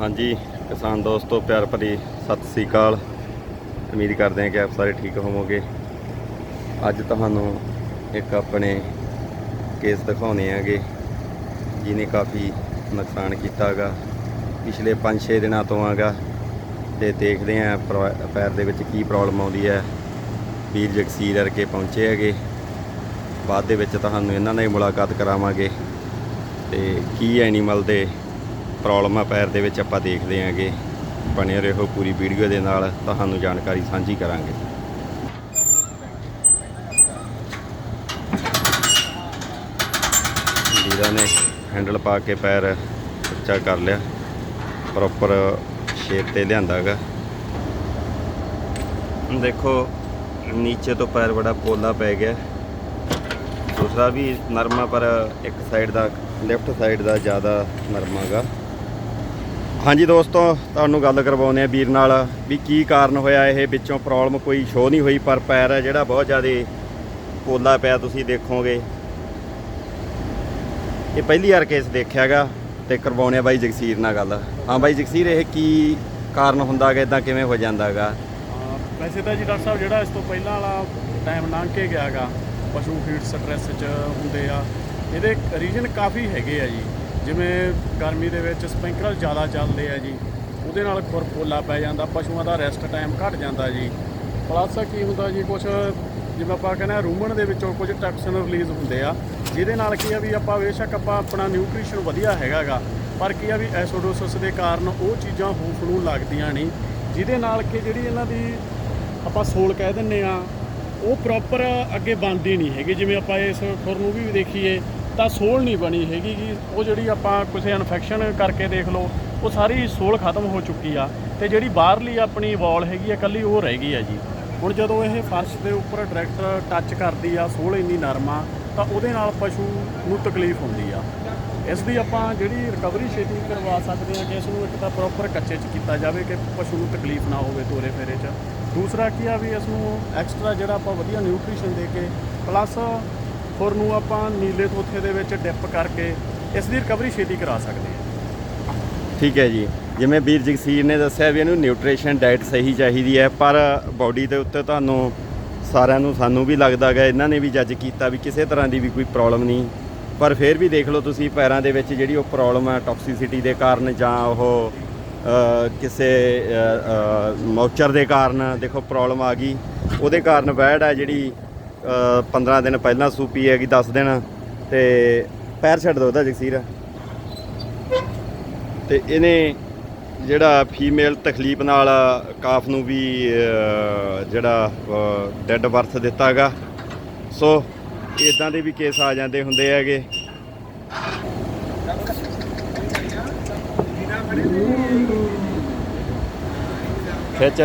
ਹਾਂਜੀ, ਕਿਸਾਨ ਦੋਸਤੋ, ਪਿਆਰ ਭਰੀ ਸਤਿ ਸ੍ਰੀ ਅਕਾਲ। ਉਮੀਦ ਕਰਦੇ ਹਾਂ ਕਿ ਆਪ ਸਾਰੇ ਠੀਕ ਹੋਵੋਗੇ। ਅੱਜ ਤੁਹਾਨੂੰ ਇੱਕ ਆਪਣੇ ਕੇਸ ਦਿਖਾਉਣੇ ਹੈਗੇ, ਜਿਹਨੇ ਕਾਫੀ ਨੁਕਸਾਨ ਕੀਤਾ ਹੈਗਾ ਪਿਛਲੇ 5-6 ਦਿਨਾਂ ਤੋਂ ਆਗਾ ਤੇ ਦੇਖਦੇ ਹਾਂ ਪ੍ਰੋ- ਪੈਰ ਦੇ ਵਿੱਚ ਕੀ ਪ੍ਰੋਬਲਮ ਆਉਂਦੀ ਹੈ। ਵੀਰ ਜਗਸੀਰ ਵਰਗੇ ਪਹੁੰਚੇ ਹੈਗੇ। ਬਾਅਦ ਦੇ ਵਿੱਚ ਤੁਹਾਨੂੰ ਇਹਨਾਂ ਨਾਲ ਹੀ ਮੁਲਾਕਾਤ ਕਰਾਵਾਂਗੇ। ਤੇ ਕੀ ਐਨੀਮਲ ਦੇ ਪ੍ਰੋਬਲਮ ਆ, ਪੈਰ ਦੇ ਵਿੱਚ ਆਪਾਂ ਦੇਖਦੇ ਆਂਗੇ। ਬਣੇ ਰਹੋ ਪੂਰੀ ਵੀਡੀਓ ਦੇ ਨਾਲ, ਤੁਹਾਨੂੰ ਜਾਣਕਾਰੀ ਸਾਂਝੀ ਕਰਾਂਗੇ। ਵੀਰਾਂ ਨੇ ਹੈਂਡਲ ਪਾ ਕੇ ਪੈਰ ਉੱਚਾ ਕਰ ਲਿਆ। ਪ੍ਰੋਪਰ ਸ਼ੇਪ ਤੇ ਲਿਆਂਦਾਗਾ ਦੇਖੋ, ਨੀਚੇ ਤੋਂ ਪੈਰ ਬੜਾ ਪੋਲਾ ਪੈ ਗਿਆ। ਦੂਸਰਾ ਵੀ ਨਰਮਾ, ਪਰ ਇੱਕ ਸਾਈਡ ਦਾ ਲੈਫਟ ਸਾਈਡ ਦਾ ਜ਼ਿਆਦਾ ਨਰਮਾਗਾ ਹਾਂਜੀ ਦੋਸਤੋ ਤੁਹਾਨੂੰ ਗੱਲ ਕਰਵਾਉਂਦੇ ਆ ਵੀਰ ਨਾਲ ਵੀ ਕੀ ਕਾਰਨ ਹੋਇਆ ਇਹ ਵਿੱਚੋਂ ਪ੍ਰੋਬਲਮ ਕੋਈ ਸ਼ੋ ਨਹੀਂ ਹੋਈ ਪਰ ਪੈਰ ਹੈ ਜਿਹੜਾ ਬਹੁਤ ਜ਼ਿਆਦਾ ਪੋਲਾ ਪਿਆ ਤੁਸੀਂ ਦੇਖੋਗੇ। ਇਹ ਪਹਿਲੀ ਵਾਰ ਕੇਸ ਦੇਖਿਆਗਾ ਤੇ ਕਰਵਾਉਂਦੇ ਆ ਬਾਈ ਜਗਸੀਰ ਨਾਲ ਗੱਲ। ਹਾਂ ਬਾਈ ਜਗਸੀਰ ਇਹ ਕੀ ਕਾਰਨ ਹੁੰਦਾਗਾ ਇਦਾਂ ਕਿਵੇਂ ਹੋ ਜਾਂਦਾਗਾ ਹਾਂ, ਵੈਸੇ ਤਾਂ ਜੀ ਡਾਕਟਰ ਸਾਹਿਬ ਜਿਹੜਾ ਇਸ ਤੋਂ ਪਹਿਲਾਂ ਵਾਲਾ ਟਾਈਮ ਲੰਘ ਕੇ ਗਿਆਗਾ ਪਸ਼ੂ ਫੀਡ ਸਟ੍ਰੈਸ 'ਚ ਹੁੰਦੇ ਆ ਇਹਦੇ ਰੀਜਨ ਕਾਫੀ ਹੈਗੇ ਆ ਜੀ। ਜਿਵੇਂ ਗਰਮੀ ਦੇ ਵਿੱਚ ਸਪ੍ਰਿੰਕਲਰ ਜ਼ਿਆਦਾ ਚੱਲਦੇ ਆ ਜੀ, ਉਹਦੇ ਨਾਲ ਖੁਰ ਪੋਲਾ ਪੈ ਜਾਂਦਾ, ਪਸ਼ੂਆਂ ਦਾ ਰੈਸਟ ਟਾਈਮ ਘਟ ਜਾਂਦਾ ਜੀ। ਪਲੱਸ ਕੀ ਹੁੰਦਾ ਜੀ ਕੁਝ ਜਿਵੇਂ ਆਪਾਂ ਕਹਿੰਦੇ ਆ ਰੂਮਨ ਦੇ ਵਿੱਚੋਂ ਕੁਝ ਟਾਕਸਿਨ ਰਿਲੀਜ਼ ਹੁੰਦੇ ਆ, ਜਿਹਦੇ ਨਾਲ ਕੀ ਆ ਵੀ ਆਪਾਂ ਬੇਸ਼ੱਕ ਆਪਾਂ ਆਪਣਾ ਨਿਊਟ੍ਰੀਸ਼ਨ ਵਧੀਆ ਹੈਗਾਗਾ, ਪਰ ਕੀ ਆ ਵੀ ਐਸੋਡੋਸਿਸ ਦੇ ਕਾਰਨ ਉਹ ਚੀਜ਼ਾਂ ਹੂਫ ਨੂੰ ਲੱਗਦੀਆਂ ਨਹੀਂ, ਜਿਹਦੇ ਨਾਲ ਕਿ ਜਿਹੜੀ ਇਹਨਾਂ ਦੀ ਆਪਾਂ ਸੋਲ ਕਹਿ ਦਿੰਨੇ ਆ, ਉਹ ਪ੍ਰੋਪਰ ਅੱਗੇ ਬਣਦੀ ਨਹੀਂ ਹੈਗੀ। ਜਿਵੇਂ ਆਪਾਂ ਇਸ ਖੁਰ ਨੂੰ ਵੀ ਦੇਖੀਏ ਤਾਂ ਸੋਲ ਨਹੀਂ ਬਣੀ ਹੈਗੀ ਗੀ। ਉਹ ਜਿਹੜੀ ਆਪਾਂ ਕਿਸੇ ਇਨਫੈਕਸ਼ਨ ਕਰਕੇ ਦੇਖ ਲਓ, ਉਹ ਸਾਰੀ ਸੋਲ ਖਤਮ ਹੋ ਚੁੱਕੀ ਆ। ਤੇ ਜਿਹੜੀ ਬਾਹਰਲੀ ਆਪਣੀ ਵਾਲ ਹੈਗੀ ਆ, ਇਕੱਲੀ ਉਹ ਰਹਿ ਗਈ ਆ ਜੀ। ਹੁਣ ਜਦੋਂ ਇਹ ਫਰਸ਼ ਦੇ ਉੱਪਰ ਡਾਇਰੈਕਟ ਟੱਚ ਕਰਦੀ ਆ, ਸੋਲ ਇੰਨੀ ਨਰਮ ਆ, ਤਾਂ ਉਹਦੇ ਨਾਲ ਪਸ਼ੂ ਨੂੰ ਤਕਲੀਫ ਹੁੰਦੀ ਆ। ਇਸ ਦੀ ਆਪਾਂ ਜਿਹੜੀ ਰਿਕਵਰੀ ਛੇਤੀ ਕਰਵਾ ਸਕਦੇ ਹਾਂ ਕਿ ਇਸ ਨੂੰ ਇੱਕ ਤਾਂ ਪ੍ਰੋਪਰ ਕੱਚੇ 'ਚ ਕੀਤਾ ਜਾਵੇ ਕਿ ਪਸ਼ੂ ਨੂੰ ਤਕਲੀਫ ਨਾ ਹੋਵੇ ਤੋਰੇ ਫੇਰੇ 'ਚ। ਦੂਸਰਾ ਕੀ ਆ ਵੀ ਇਸ ਨੂੰ ਐਕਸਟਰਾ ਜਿਹੜਾ ਆਪਾਂ ਵਧੀਆ ਨਿਊਟ੍ਰੀਸ਼ਨ ਦੇ ਕੇ ਪਲੱਸ ਖੁਰ ਨੂੰ ਆਪਾਂ ਨੀਲੇ ਤੋਥੇ ਦੇ ਵਿੱਚ ਡਿਪ ਕਰਕੇ ਇਸ ਦੀ ਰਿਕਵਰੀ ਛੇਤੀ ਕਰਾ ਸਕਦੇ ਹਾਂ। ਠੀਕ ਹੈ ਜੀ। ਜਿਵੇਂ ਵੀਰ ਜਗਸੀਰ ਨੇ ਦੱਸਿਆ ਵੀ ਇਹਨੂੰ ਨਿਊਟ੍ਰੀਸ਼ਨ ਡਾਈਟ ਸਹੀ ਚਾਹੀਦੀ ਹੈ, ਪਰ ਬਾਡੀ ਦੇ ਉੱਤੇ ਤੁਹਾਨੂੰ ਸਾਰਿਆਂ ਨੂੰ ਸਾਨੂੰ ਵੀ ਲੱਗਦਾ ਗਾ ਇਹਨਾਂ ਨੇ ਵੀ ਜੱਜ ਕੀਤਾ ਵੀ ਕਿਸੇ ਤਰ੍ਹਾਂ ਦੀ ਵੀ ਕੋਈ ਪ੍ਰੋਬਲਮ ਨਹੀਂ। ਪਰ ਫਿਰ ਵੀ ਦੇਖ ਲਓ ਤੁਸੀਂ ਪੈਰਾਂ ਦੇ ਵਿੱਚ ਜਿਹੜੀ ਉਹ ਪ੍ਰੋਬਲਮ ਹੈ ਟੌਕਸਿਸਿਟੀ ਦੇ ਕਾਰਨ ਜਾਂ ਉਹ ਕਿਸੇ ਮੌਚਰ ਦੇ ਕਾਰਨ, ਦੇਖੋ ਪ੍ਰੋਬਲਮ ਆ ਗਈ। ਉਹਦੇ ਕਾਰਨ ਵੈੜ ਹੈ ਜਿਹੜੀ 15 ਦਿਨ ਪਹਿਲਾਂ ਸੂਪੀ ਹੈਗੀ 10 ਦਿਨ ਤੇ ਪੈਰ ਛੱਡ ਦੋ ਉਹਦਾ ਜਗਸੀਰ। ਤੇ ਇਹਨੇ ਜਿਹੜਾ ਫੀਮੇਲ ਤਕਲੀਫ ਨਾਲ ਕਾਫ ਨੂੰ ਵੀ ਅਹ, ਜਿਹੜਾ ਡੈੱਡ ਬਰਥ ਦਿੱਤਾਗਾ ਸੋ ਇਦਾਂ ਦੇ ਵੀ ਕੇਸ ਆ ਜਾਂਦੇ ਹੁੰਦੇ ਹੈਗੇ। ਖਿੱਚ।